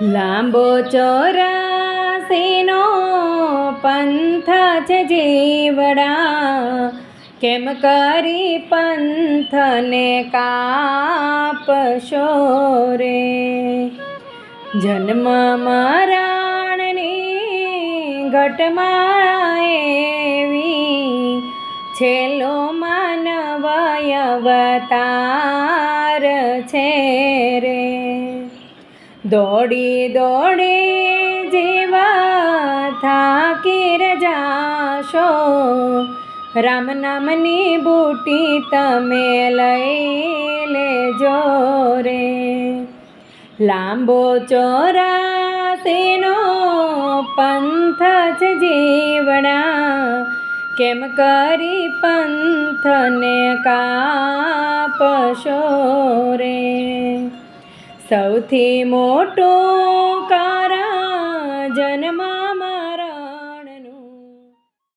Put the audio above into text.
લાંબો ચોરાસીનો પંથ છે જીવડા. કેમ કરી પંથને કાપશો રે? જન્મ મારાણની ઘટમાળા એવી છેલ્લો માનવ અવતાર છે રે. દોડી દોડે જેવા થાકે રજાશો રામ નામની બુટી તમે લઈ લેજો રે. લાંબો ચોરાસીનો પંથ જ જીવડા કેમ કરી પંથને કાપશો રે? સૌથી મોટો કારણ જન્મ